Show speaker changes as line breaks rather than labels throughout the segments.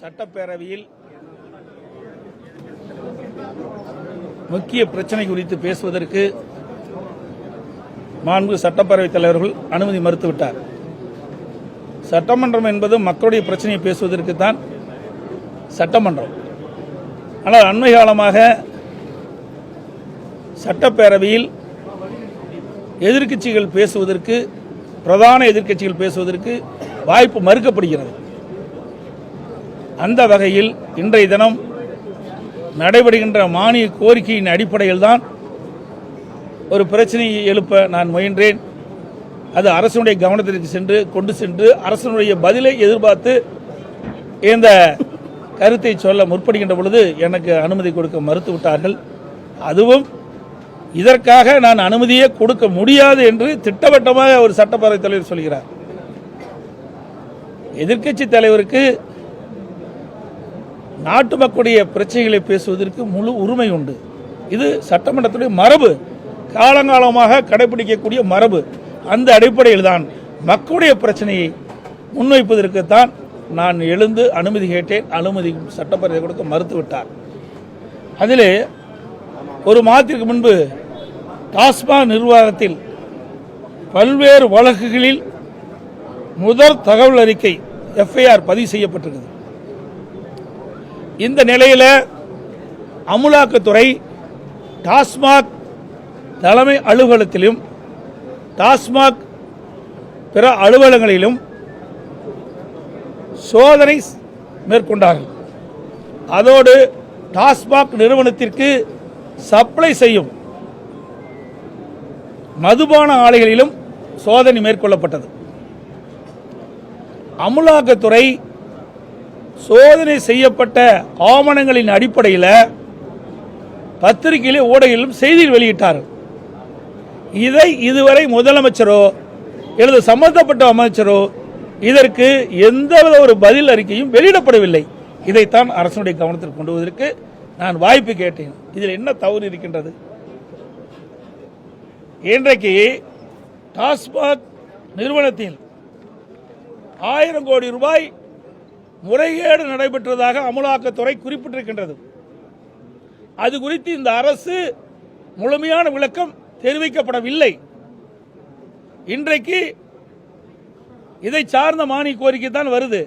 சட்டப்பேரவையில் முக்கிய பிரச்சனை குறித்து பேசுவதற்கு மாண்பு சட்டப்பேரவைத் தலைவர்கள் அனுமதி மறுத்துவிட்டார். சட்டமன்றம் என்பது மக்களுடைய பிரச்சனையை பேசுவதற்கு தான் சட்டமன்றம். ஆனால் அண்மை காலமாக சட்டப்பேரவையில் எதிர்க்கட்சிகள் பேசுவதற்கு பிரதான எதிர்க்கட்சிகள் பேசுவதற்கு வாய்ப்பு மறுக்கப்படுகிறது. அந்த வகையில் இன்றைய தினம் நடைபெறுகின்ற மானிய கோரிக்கையின் அடிப்படையில் தான் ஒரு பிரச்சனையை எழுப்ப நான் முயன்றேன். அது அரசனுடைய கவனத்திற்கு சென்று கொண்டு சென்று அரசனுடைய பதிலை எதிர்பார்த்து இந்த கருத்தை சொல்ல முற்படுகின்ற பொழுது எனக்கு அனுமதி கொடுக்க மறுத்து விட்டார்கள். அதுவும் இதற்காக நான் அனுமதியே கொடுக்க முடியாது என்று திட்டவட்டமாக ஒரு சட்டப்பேரவைத் தலைவர் சொல்கிறார். எதிர்க்கட்சி தலைவருக்கு நாட்டு மக்களுடைய பிரச்சனைகளை பேசுவதற்கு முழு உரிமை உண்டு. இது சட்டமன்றத்துடைய மரபு. காலங்காலமாக கடைபிடிக்கக்கூடிய மரபு. அந்த அடிப்படையில் தான் மக்களுடைய பிரச்சனையை முன்வைப்பதற்கு தான் நான் எழுந்து அனுமதி கேட்டேன். அனுமதி சட்டப்பேரவை கொடுக்க மறுத்துவிட்டார். அதிலே ஒரு மாதத்திற்கு முன்பு டாஸ்மாக் நிர்வாகத்தில் பல்வேறு வழக்குகளில் முதல் தகவல் அறிக்கை எஃப்ஐஆர் பதிவு செய்யப்பட்டிருக்கிறது. இந்த நிலையில் அமுலாக்கத்துறை டாஸ்மாக் தலைமை அலுவலகத்திலும் டாஸ்மாக் பிற அலுவலகங்களிலும் சோதனை மேற்கொண்டார்கள். அதோடு டாஸ்மாக் நிறுவனத்திற்கு சப்ளை செய்யும் மதுபான ஆலைகளிலும் சோதனை மேற்கொள்ளப்பட்டது. அமுலாக்கத்துறை சோதனை செய்யப்பட்ட ஆவணங்களின் அடிப்படையில் பத்திரிகையிலும் ஊடகிலும் செய்தியில் வெளியிட்டார் இதை இதுவரை முதலமைச்சரோ எனது சம்பந்தப்பட்ட அமைச்சரோ இதற்கு எந்தவித ஒரு பதில் அறிக்கையும் வெளியிடப்படவில்லை. இதைத்தான் அரசனுடைய கவனத்தில் கொண்டு வருவதற்கு நான் வாய்ப்பு கேட்டேன். இதில் என்ன தவறு இருக்கின்றது? இன்றைக்கு டாஸ்மாக் நிறுவனத்தில் ஆயிரம் கோடி ரூபாய் முறைகேடு நடைபெற்றதாக அமலாக்கத்துறை குறிப்பிட்டிருக்கின்றது. அது குறித்து இந்த அரசு முழுமையான விளக்கம் தெரிவிக்கப்படவில்லை. இன்றைக்கு இதை சார்ந்த மானிய கோரிக்கை தான் வருது.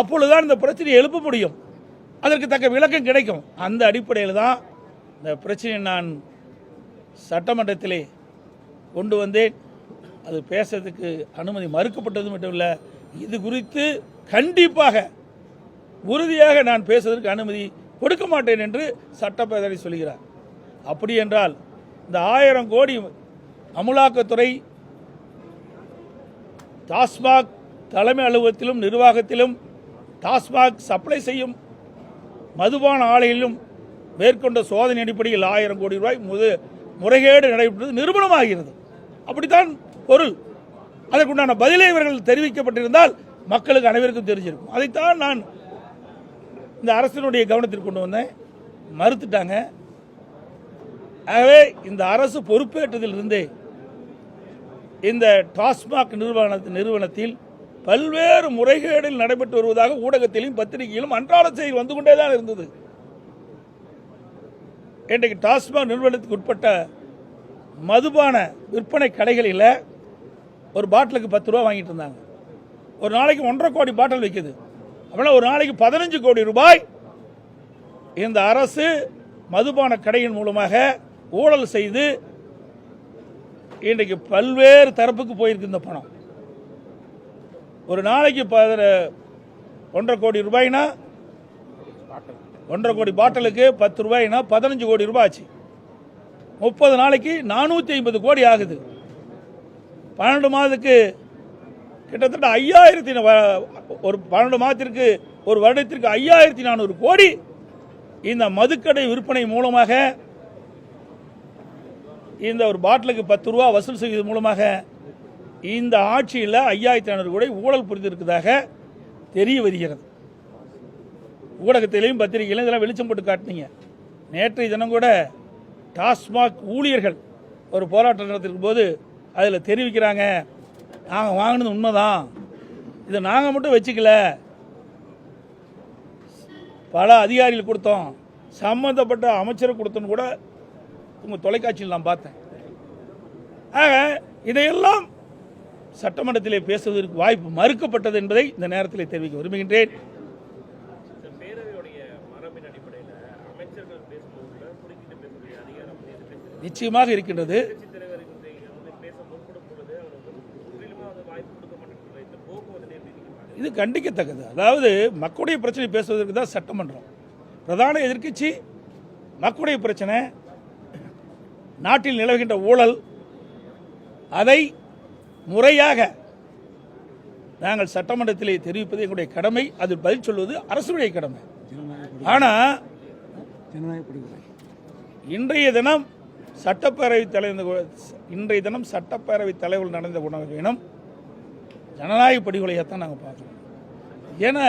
அப்பொழுதுதான் இந்த பிரச்சனையை எழுப்ப முடியும். அதற்கு தக்க விளக்கம் கிடைக்கும். அந்த அடிப்படையில் தான் இந்த பிரச்சனையை நான் சட்டமன்றத்திலே கொண்டு வந்தேன். அது பேசுறதுக்கு அனுமதி மறுக்கப்பட்டது மட்டும் இல்லை இது குறித்து கண்டிப்பாக உறுதியாக நான் பேசுவதற்கு அனுமதி கொடுக்க மாட்டேன் என்று சட்டப்பேரவை சொல்கிறார். அப்படி என்றால் இந்த ஆயிரம் கோடி அமுலாக்கத்துறை டாஸ்மாக் தலைமை அலுவலகத்திலும் நிர்வாகத்திலும் டாஸ்மாக் சப்ளை செய்யும் மதுபான ஆலையிலும் மேற்கொண்ட சோதனை அடிப்படையில் ஆயிரம் கோடி ரூபாய் முது முறைகேடு நடைபெற்றது நிரூபணமாகிறது அப்படித்தான் பொருள். அதற்குண்டான பதிலை இவர்கள் தெரிவிக்கப்பட்டிருந்தால் மக்களுக்கு அனைவருக்கும் தெரிஞ்சிருக்கும். அதைத்தான் நான் இந்த அரசினுடைய கவனத்திற்கு கொண்டு வந்தேன். மறுத்துட்டாங்க. ஆகவே இந்த அரசு பொறுப்பேற்றதிலிருந்தே இந்த டாஸ்மாக் நிறுவன நிறுவனத்தில் பல்வேறு முறைகேடில் நடைபெற்று வருவதாக ஊடகத்திலும் பத்திரிகையிலும் அன்றாட செய்தி வந்து கொண்டே தான் இருந்தது. இன்றைக்கு டாஸ்மாக் நிறுவனத்துக்கு உட்பட்ட மதுபான விற்பனை கடைகளில் ஒரு பாட்டிலுக்கு பத்து ரூபா வாங்கிட்டு இருந்தாங்க. ஒரு நாளைக்கு ஒன்றரை கோடி பாட்டில் விற்கிது அப்படின்னா ஒரு நாளைக்கு பதினஞ்சு கோடி ரூபாய் இந்த அரசு மதுபான கடையின் மூலமாக ஊழல் செய்து இன்றைக்கு பல்வேறு தரப்புக்கு போயிருக்கு இந்த பணம். ஒரு நாளைக்கு ஒன்றரை கோடி ரூபாய்னா ஒன்றரை கோடி பாட்டிலுக்கு பத்து ரூபாய்னா பதினஞ்சு கோடி ரூபாய் ஆச்சு. முப்பது நாளைக்கு நானூற்றி ஐம்பது கோடி ஆகுது. பன்னெண்டு மாதத்துக்கு கிட்டத்தட்ட ஐயாயிரத்தி ந- ஒரு பன்னெண்டு மாதத்திற்கு ஒரு வருடத்திற்கு ஐயாயிரத்தி நானூறு கோடி இந்த மதுக்கடை விற்பனை மூலமாக இந்த ஒரு பாட்டிலுக்கு பத்து ரூபா வசூல் செய்வது மூலமாக இந்த ஆட்சியில் ஐயாயிரத்தி ஐநூறு கோடி ஊழல் புரிந்திருக்கிறதாக தெரிய வருகிறது. ஊடகத்திலையும் பத்திரிகையிலும் இதெல்லாம் வெளிச்சம் போட்டு காட்டினீங்க. நேற்றைய தினம் கூட டாஸ்மாக் ஊழியர்கள் ஒரு போராட்டம் நடத்திருக்கும் போது அதில் தெரிவிக்கிறாங்க. நாங்கள் வாங்கினது உண்மைதான். இதை நாங்கள் மட்டும் வச்சுக்கல. பல அதிகாரிகள் கொடுத்தோம். சம்மந்தப்பட்ட அமைச்சர் கொடுத்தோன்னு கூட உங்கள் தொலைக்காட்சியில் நான் பார்த்தேன். ஆக இதையெல்லாம் சட்டமன்றத்திலே பேசுவதற்கு வாய்ப்பு மறுக்கப்பட்டது என்பதை இந்த நேரத்தில் தெரிவிக்க விரும்புகின்றேன்.
நிச்சயமாக இருக்கின்றது மரபின் அடிப்படையில் அமைச்சர்கள் பேசும்போது கூட குறுக்கிட்டு பேசக்கூடிய அதிகாரம் மீது பேசுகிறது
நிச்சயமாக இருக்கின்றது
கட்சித் தலைவர் வந்து வந்து பேச முற்படும் பொழுது அவர் வந்து முற்றிலுமா வந்து வாய்ப்பு கொடுக்க மாட்டேங்கிற இந்த போக்கு வந்து எப்படி நீங்க பாக்குறீங்க?
இது கண்டிக்கத்தக்கது. அதாவது மக்களுடைய பிரச்சனை பேசுவதற்கு தான் சட்டமன்றம். பிரதான எதிர்க்கட்சி மக்களுடைய பிரச்சனை நாட்டில் நிலவுகின்ற ஊழல் அதை முறையாக நாங்கள் சட்டமன்றத்திலே தெரிவிப்பது எங்களுடைய கடமை. அது பதில் சொல்வது அரசுடைய கடமை. ஆனால் இன்றைய தினம் சட்டப்பேரவை தலைவர் இன்றைய தினம் சட்டப்பேரவை தலைவர் நடந்த உணவு இனம் ஜனநாயக படுகொலையாக தான் நாங்கள் பார்க்குறோம் ஏன்னா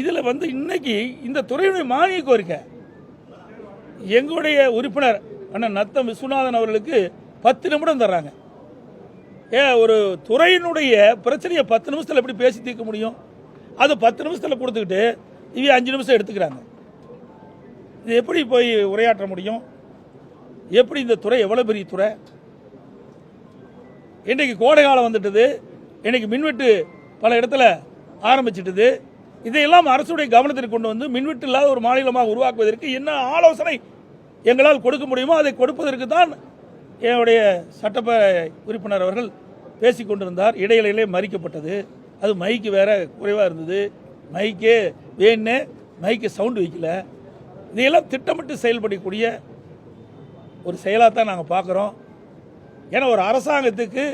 இதில் வந்து இன்னைக்கு இந்த துறையுடைய மானிய கோரிக்கை. எங்களுடைய உறுப்பினர் அண்ணன் நத்தம் விஸ்வநாதன் அவர்களுக்கு பத்து நிமிடம் தர்றாங்க. ஏ ஒரு துறையினுடைய பிரச்சனையை பத்து நிமிஷத்தில் எப்படி பேசி தீர்க்க முடியும்? அது பத்து நிமிஷத்தில் கொடுத்துக்கிட்டு இவங்க அஞ்சு நிமிஷம் எடுத்துக்கிறாங்க. இது எப்படி போய் உரையாற்ற முடியும்? எப்படி இந்த துறை எவ்வளோ பெரிய துறை? இன்றைக்கு கோடை காலம் வந்துட்டது. இன்னைக்கு மின்வெட்டு பல இடத்துல ஆரம்பிச்சிட்டது. இதையெல்லாம் அரசுடைய கவனத்திற்கு கொண்டு வந்து மின்வெட்டு இல்லாத ஒரு மாநிலமாக உருவாக்குவதற்கு என்ன ஆலோசனை எங்களால் கொடுக்க முடியுமோ அதை கொடுப்பதற்கு தான் என்னுடைய சட்டப்பேரவை உறுப்பினர் அவர்கள் பேசிக் கொண்டிருந்தார். இடையிலே மறிக்கப்பட்டது. அது மைக்கு வேற குறைவாக இருந்தது. மைக்கே வேணு மைக்கு சவுண்டு வைக்கல. இதையெல்லாம் திட்டமிட்டு செயல்படக்கூடிய ஒரு செயலாக தான் நாங்கள் பார்க்குறோம் ஏன்னா ஒரு அரசாங்கத்துக்கு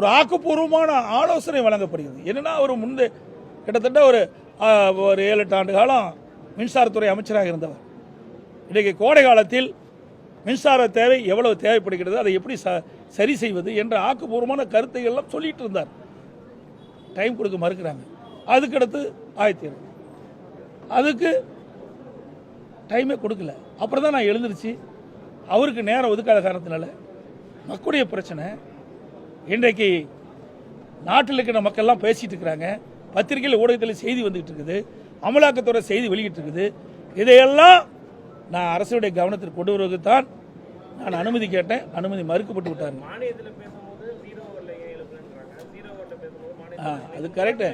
ஒரு ஆக்கப்பூர்வமான ஆலோசனை வழங்கப்படுகிறது. என்னென்னா அவர் முன்பு கிட்டத்தட்ட ஒரு ஒரு ஏழு எட்டு ஆண்டு காலம் மின்சாரத்துறை அமைச்சராக இருந்தவர். இன்றைக்கு கோடை காலத்தில் மின்சார தேவை எவ்வளவு தேவைப்படுகிறது அதை எப்படி ச சரி செய்வது என்ற ஆக்கப்பூர்வமான கருத்தை எல்லாம் சொல்லிட்டு இருந்தார். டைம் கொடுக்க மறுக்கிறாங்க. அதுக்கடுத்து ஆயிரத்தி அதுக்கு டைமே கொடுக்கல. அப்புறம் தான் நான் எழுந்திருச்சு அவருக்கு நேரம் ஒதுக்காத காரணத்தினால மக்களுடைய பிரச்சனை இன்றைக்கு நாட்டில் இருக்கிற மக்கள்லாம் பேசிட்டு இருக்கிறாங்க. பத்திரிகையில் ஊடகத்தில் செய்தி வந்துகிட்டு இருக்குது. அமலாக்கத்துறை செய்தி வெளியிட்டு இருக்குது. இதையெல்லாம் நான் அரசுடைய கவனத்திற்கு கொண்டு வருவதற்கு தான் நான் அனுமதி கேட்டேன். அனுமதி மறுக்கப்பட்டு விட்டாங்க. ஆ அது கரெக்டு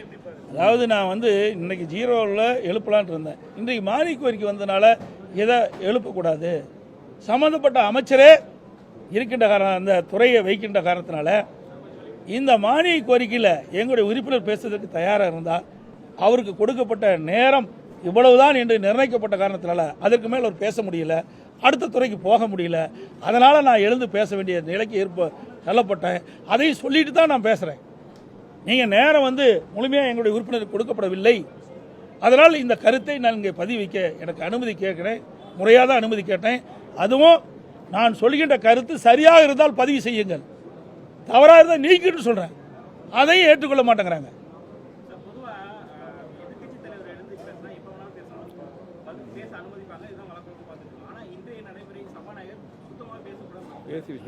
அதாவது நான் வந்து இன்னைக்கு ஜீரோவில் எழுப்பலான்ட்டு இருந்தேன். இன்றைக்கு மானிய கோரிக்கை வந்தனால எதை எழுப்பக்கூடாது. சம்மந்தப்பட்ட அமைச்சரே இருக்கின்ற காரணம் அந்த துறையை வைக்கின்ற காரணத்தினால இந்த மானிய கோரிக்கையில் எங்களுடைய உறுப்பினர் பேசுவதற்கு தயாராக இருந்தால் அவருக்கு கொடுக்கப்பட்ட நேரம் இவ்வளவுதான் என்று நிர்ணயிக்கப்பட்ட காரணத்தினால அதற்கு மேல் அவர் பேச முடியல அடுத்த துறைக்கு போக முடியல. அதனால் நான் எழுந்து பேச வேண்டிய நிலைக்கு ஏற்ப தள்ளப்பட்டேன். அதையும் சொல்லிட்டு தான் நான் பேசுகிறேன் நீங்கள் நேரம் வந்து முழுமையாக எங்களுடைய உறுப்பினருக்கு கொடுக்கப்படவில்லை. அதனால் இந்த கருத்தை நான் இங்கே பதிவிக்க எனக்கு அனுமதி கேட்குறேன். முறையாக தான் அனுமதி கேட்டேன். அதுவும் நான் சொல்கின்ற கருத்து சரியாக இருந்தால் பதிவு செய்யுங்கள். தவறாக இருந்தால் நீக்கிட்டு சொல்கிறேன் அதையும் ஏற்றுக்கொள்ள மாட்டேங்கிறாங்க.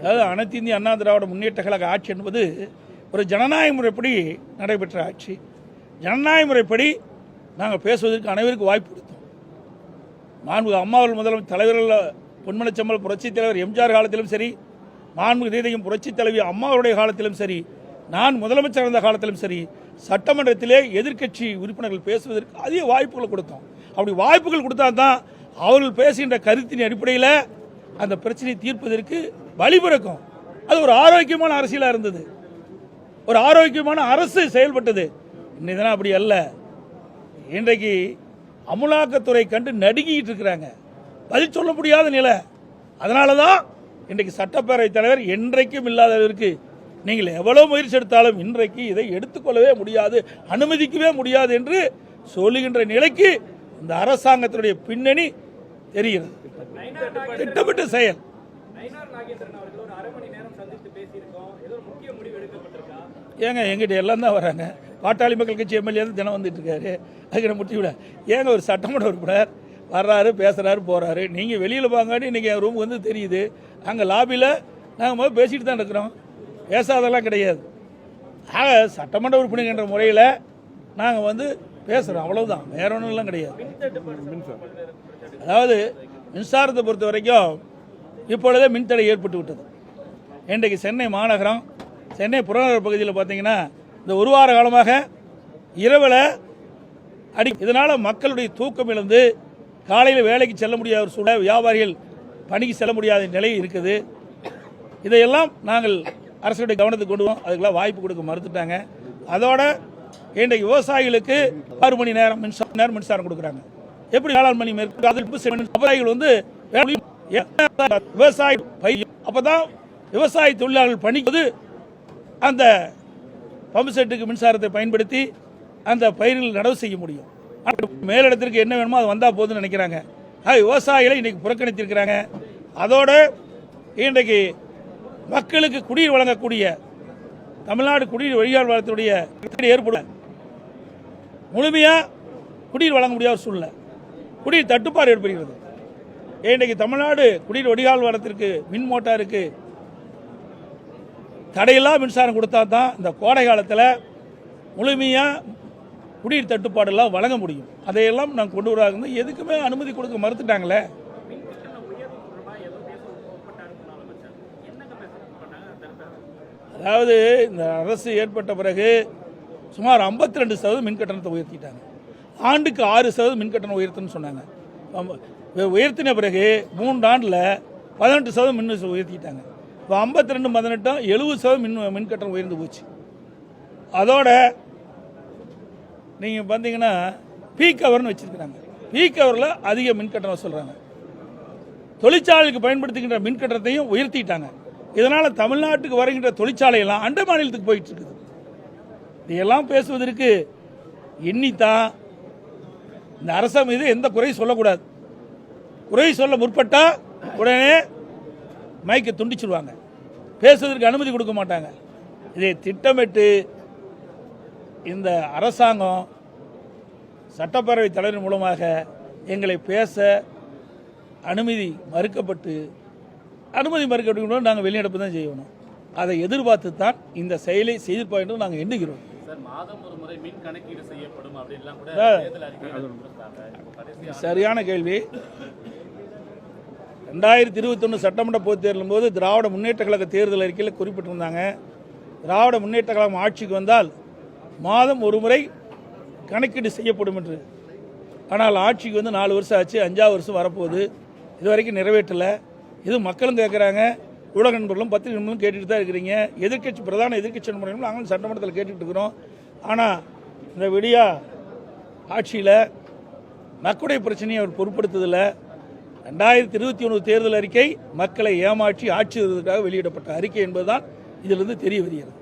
அதாவது அனைத்து இந்திய அண்ணா திராவிட முன்னேற்ற கழக ஆட்சி என்பது ஒரு ஜனநாயக முறைப்படி நடைபெற்ற ஆட்சி. ஜனநாயக முறைப்படி நாங்கள் பேசுவதற்கு அனைவருக்கும் வாய்ப்பு கொடுத்தோம். மாண்பு அம்மாவல் முதலமைச்சர் தலைவர்கள் பொன்மனச்சம்பல் புரட்சித் தலைவர் எம்ஜிஆர் காலத்திலும் சரி மாண்புமிகு நீதியும் புரட்சித் தலைவி அம்மாவுடைய காலத்திலும் சரி நான் முதலமைச்சர் இருந்த காலத்திலும் சரி சட்டமன்றத்திலே எதிர்க்கட்சி உறுப்பினர்கள் பேசுவதற்கு அதிக வாய்ப்புகளை கொடுத்தோம். அப்படி வாய்ப்புகள் கொடுத்தா தான் அவர்கள் பேசுகின்ற கருத்தின் அடிப்படையில் அந்த பிரச்சனையை தீர்ப்பதற்கு வழிபிறக்கும் அது ஒரு ஆரோக்கியமான அரசியலாக இருந்தது. ஒரு ஆரோக்கியமான அரசு செயல்பட்டது. இன்னைக்கு தினம் அப்படி அல்ல. இன்றைக்கு அமலாக்கத்துறை கண்டு நடுங்கிட்டு இருக்கிறாங்க. பதில் சொல்ல முடியாத நிலை. அதனால தான் இன்றைக்கு சட்டப்பேரவைத் தலைவர் என்றைக்கும் இல்லாதவருக்கு நீங்கள் எவ்வளவு முயற்சி எடுத்தாலும் இன்றைக்கு இதை எடுத்துக்கொள்ளவே முடியாது அனுமதிக்கவே முடியாது என்று சொல்லுகின்ற நிலைக்கு இந்த அரசாங்கத்தினுடைய பின்னணி தெரிகிறது. திட்டமிட்ட செயல். ஏங்க எங்கிட்ட எல்லாம் தான் வராங்க. பாட்டாளி மக்கள் கட்சி எம்எல்ஏ தான் தினம் வந்துட்டு இருக்காரு. அதுக்கு முட்டி விட ஏங்க ஒரு சட்டமன்ற உறுப்பினர் வர்றாரு பேசுறாரு போறாரு. நீங்க வெளியில வாங்காட்டி இன்னைக்கு என் ரூம் வந்து தெரியுது. நாங்கள் லாபியில் நாங்கள் முதல் பேசிட்டு தான் இருக்கிறோம். பேசாதெல்லாம் கிடையாது. ஆக சட்டமன்ற உறுப்பினர் என்ற முறையில் நாங்கள் வந்து பேசுகிறோம் அவ்வளவுதான். வேற ஒன்றும்லாம் கிடையாது. அதாவது மின்சாரத்தை பொறுத்த வரைக்கும் இப்பொழுதே மின்தடை ஏற்பட்டு விட்டது. இன்றைக்கு சென்னை மாநகரம் சென்னை புறநகர் பகுதியில் பார்த்தீங்கன்னா இந்த ஒரு வார காலமாக இரவில் அடி இதனால் மக்களுடைய தூக்கம் இழந்து காலையில் வேலைக்கு செல்ல முடியாத ஒரு சூழ்நிலை. வியாபாரிகள் பணிக்கு செல்ல முடியாத நிலை இருக்குது. இதையெல்லாம் நாங்கள் அரசுடைய கவனத்துக்கு கொண்டு வரோம். அதுக்கெல்லாம் வாய்ப்பு கொடுக்க மறுத்துட்டாங்க. அதோட இன்றைக்கு விவசாயிகளுக்கு ஆறு மணி நேரம் மின்சாரம் நேரம் மின்சாரம் கொடுக்குறாங்க. எப்படி வேளாண் மணி மேற்கு விவசாயிகள் வந்து விவசாய பயிர். அப்போதான் விவசாய தொழிலாளர்கள் பணிக்கு அந்த பம்பு செட்டுக்கு மின்சாரத்தை பயன்படுத்தி அந்த பயிர்கள் நடவு செய்ய முடியும். மேலிடத்திற்கு என்ன வேணுமோ அது வந்தால் போதும்னு நினைக்கிறாங்க. விவசாயிகளை இன்னைக்கு புறக்கணித்திருக்கிறாங்க. அதோடு இன்றைக்கு மக்களுக்கு குடிநீர் வழங்கக்கூடிய தமிழ்நாடு குடிநீர் வடிகால் வாரத்துடைய ஏற்படும். முழுமையாக குடிநீர் வழங்க முடியாத சூழ்நிலை. குடிநீர் தட்டுப்பாடு ஏற்படுகிறது. இன்றைக்கு தமிழ்நாடு குடிநீர் வடிகால் வாரத்திற்கு மின் மோட்டாருக்கு தடையில்லா மின்சாரம் கொடுத்தா தான் இந்த கோடை காலத்தில் முழுமையாக குடிநீர் தட்டுப்பாடெல்லாம் வழங்க முடியும். அதையெல்லாம் நான் கொண்டு வராங்க எதுக்குமே அனுமதி கொடுக்க மறுத்துட்டாங்களே? அதாவது இந்த அரசு ஏற்பட்ட பிறகு சுமார் 52% ரெண்டு சதவீதம் மின் கட்டணத்தை உயர்த்திட்டாங்க. ஆண்டுக்கு ஆறு சதவீதம் மின் கட்டணம் உயர்த்துன்னு சொன்னாங்க. உயர்த்தின பிறகு மூன்று ஆண்டில் பதினெட்டு சதவீதம் மின் உயர்த்திட்டாங்க. இப்போ ஐம்பத்தி ரெண்டு பதினெட்டும் எழுபது சதவீதம் மின் மின் கட்டணம் உயர்ந்து போச்சு. அதோட நீங்கள் பார்த்தீங்கன்னா பீக் கவர்னு வச்சுருக்கிறாங்க. பீக் கவரில் அதிக மின் கட்டணம் சொல்கிறாங்க தொழிற்சாலைக்கு பயன்படுத்துகின்ற மின்கட்டணத்தையும் உயர்த்திட்டாங்க. இதனால் தமிழ்நாட்டுக்கு வருகின்ற தொழிற்சாலையெல்லாம் அண்டை மாநிலத்துக்கு போயிட்டு இருக்குது. இதையெல்லாம் பேசுவதற்கு எண்ணித்தான் இந்த அரசு மீது எந்த குறையும் சொல்லக்கூடாது. குறை சொல்ல முற்பட்டால் உடனே மைக்கை துண்டிச்சிடுவாங்க பேசுவதற்கு அனுமதி கொடுக்க மாட்டாங்க. இதை திட்டமிட்டு இந்த அரசாங்கம் சட்டப்பேரவை தலைவர் மூலமாக எங்களை பேச அனுமதி மறுக்கப்பட்டு அனுமதி மறுக்கப்பட்டு நாங்கள் வெளிநடப்பு தான் செய்யணும். அதை எதிர்பார்த்து தான் இந்த செயலை செய்திருப்போம் என்று நாங்கள் எண்ணுகிறோம்.
சார் மாதம் ஒரு முறை மின் கணக்கீடு செய்யப்படும் அப்படின்லாம் கூட
சார்.
தேர்தல் அறிக்கையில் கொடுத்தாங்க இப்போ கடைசி
சரியான கேள்வி. ரெண்டாயிரத்தி இருபத்தொன்று சட்டமன்ற பொதுத் தேர்தலும் போது திராவிட முன்னேற்ற கழக தேர்தல் அறிக்கையில் குறிப்பிட்டிருந்தாங்க. திராவிட முன்னேற்ற கழகம் ஆட்சிக்கு வந்தால் மாதம் ஒரு முறை கணக்கீடு செய்யப்படும் என்று. ஆனால் ஆட்சிக்கு வந்து நாலு வருஷம் ஆச்சு அஞ்சாவது வருஷம் வரப்போகுது. இது வரைக்கும் நிறைவேற்றலை. இது மக்களும் கேட்குறாங்க ஊடக நண்பர்களும் பத்திரிகை நண்பர்களும் கேட்டுட்டு தான் இருக்கிறீங்க. எதிர்க்கட்சி பிரதான எதிர்க்கட்சி நண்பர்களும் நாங்களும் சட்டமன்றத்தில் கேட்டுட்டு இருக்கிறோம். ஆனால் இந்த விடியா ஆட்சியில் மக்களுடைய பிரச்சனையை அவர் பொருட்படுத்துதில்லை. ரெண்டாயிரத்தி இருபத்தி ஒன்று தேர்தல் அறிக்கை மக்களை ஏமாற்றி ஆட்சி வருவதற்காக வெளியிடப்பட்ட அறிக்கை என்பதுதான் இதிலிருந்து தெரிய வருகிறது.